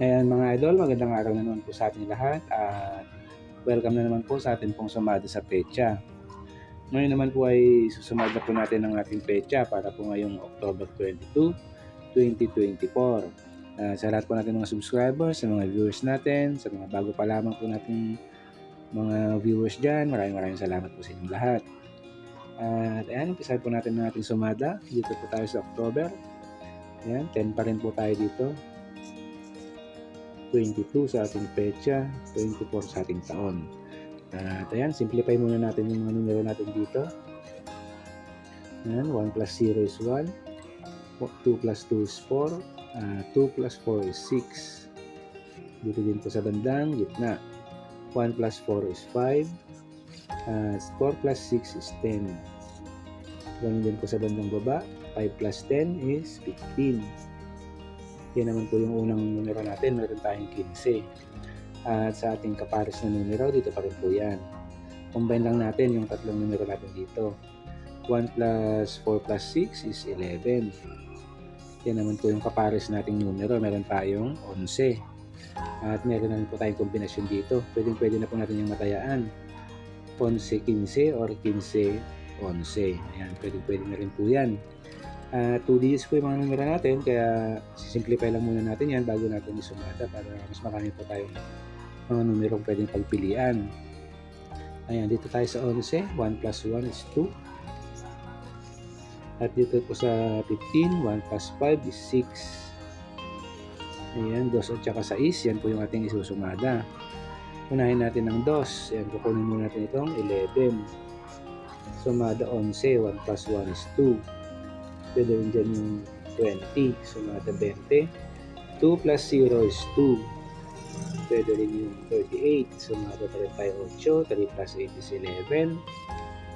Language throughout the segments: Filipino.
Ayan mga idol, magandang araw na naman po sa ating lahat at welcome na naman po sa ating pong sumada sa pecha. Ngayon naman po ay susumada po natin ang ating pecha para po ngayong October 22, 2024. Ah, sa lahat po natin mga subscribers, sa mga viewers natin, sa mga bago pa lamang po natin mga viewers dyan, maraming maraming salamat po sa inyong lahat. At ayan, umpisa po natin ang ating sumada. Dito po tayo sa October. Ayan, 10 pa rin po tayo dito. 22 sa ating pecha, 24 sa ating taon. At ayan, simplify muna natin yung mga numero natin dito. Ayan, 1 plus 0 is 1, 2 plus 2 is 4, ah, 2 plus 4 is 6. Dito din po sa bandang gitna. 1 plus 4 is 5, ah, 4 plus 6 is 10. Ganun din po sa bandang baba, 5 plus 10 is 15. Yan naman po yung unang numero natin. Meron tayong 15. At sa ating kapares na numero, dito pa rin po yan. Combine lang natin yung tatlong numero natin dito. 1 plus 4 plus 6 is 11. Yan naman po yung kapares nating numero. Meron tayong 11. At meron naman po tayong kombinasyon dito. Pwedeng pwede na po natin yung matayaan. 11-15 or 15-11. Ayan, pwede pwede na rin po yan. Uh, 2 digits po yung mga numero natin, kaya simplify lang muna natin yan bago natin isumada para mas marami po tayong mga numerong pwedeng pagpilian. Ayan, dito tayo sa 11, 1 plus 1 is 2. At dito po sa 15, 1 plus 5 is 6. Ayan, 2 at saka 6, yan po yung ating isusumada. Unahin natin ang 2, ayan, kukunin muna natin itong 11. Sumada 11, 1 plus 1 is 2 pwede rin dyan yung 20, sumada 20. 2 plus 0 is 2. Pwede rin yung 38, sumada pa rin tayo 8. 3 plus 8 is 11.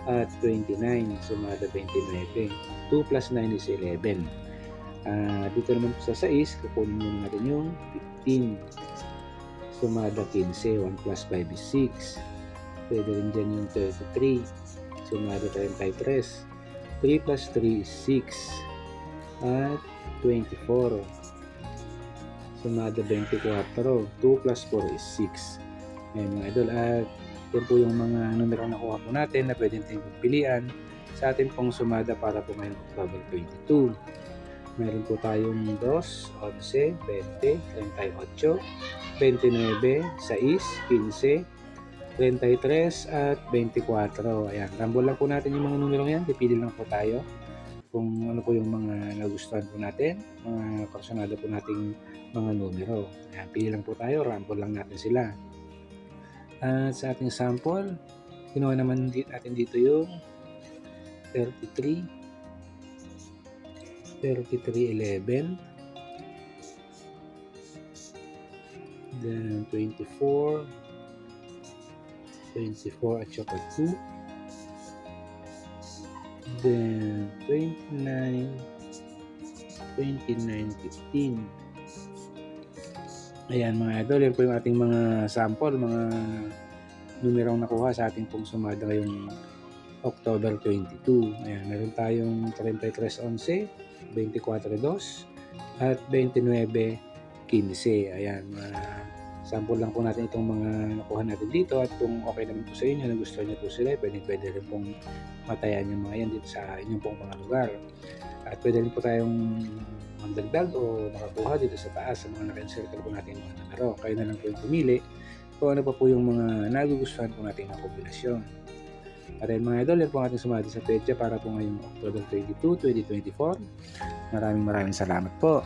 At 29, sumada 29. 2 plus 9 is 11. Uh, dito naman sa 6, kukunin muna natin yung 15. Sumada 15, 1 plus 5 is 6. Pwede rin dyan yung 33. Sumada 33. 3 plus 3 is 6 at 24 sumada 24 2 plus 4 is 6 ngayon mga idol. At yan po yung mga numero na nakuha po natin na pwede natin pilihan sa ating pong sumada para po ngayong October 22 meron po tayong 2, 11, 20, 38 29, 6, 15 33 at 24. Ayan, rambol lang po natin yung mga numero yan. Pipili lang po tayo kung ano po yung mga nagustuhan po natin, mga personado po nating mga numero. Ayan, pili lang po tayo, rambol lang natin sila. At sa ating sample, kinuha naman natin dito yung 33, 3311, then 24, 24 at saka 2 then 29 29 15 ayan mga idol yan po yung ating mga sample mga numerong nakuha sa ating pong sumada ngayong October 22 ayan meron tayong 33 11 24 2 at 29 15 ayan mga sample lang po natin itong mga nakuha natin dito at kung okay naman po sa inyo, nagustuhan niyo po sila, pwede, pwede rin pong matayan yung mga yan dito sa inyong pong mga lugar. At pwede rin po tayong magdagdag o makakuha dito sa taas sa mga naka-encircle po natin mga numero. Kayo na lang po yung pumili kung ano pa po yung mga nagugustuhan po natin na kombinasyon. At ayun mga idol, yan po ating sumati sa petsa para po ngayong October 22, 2024. Maraming maraming salamat po.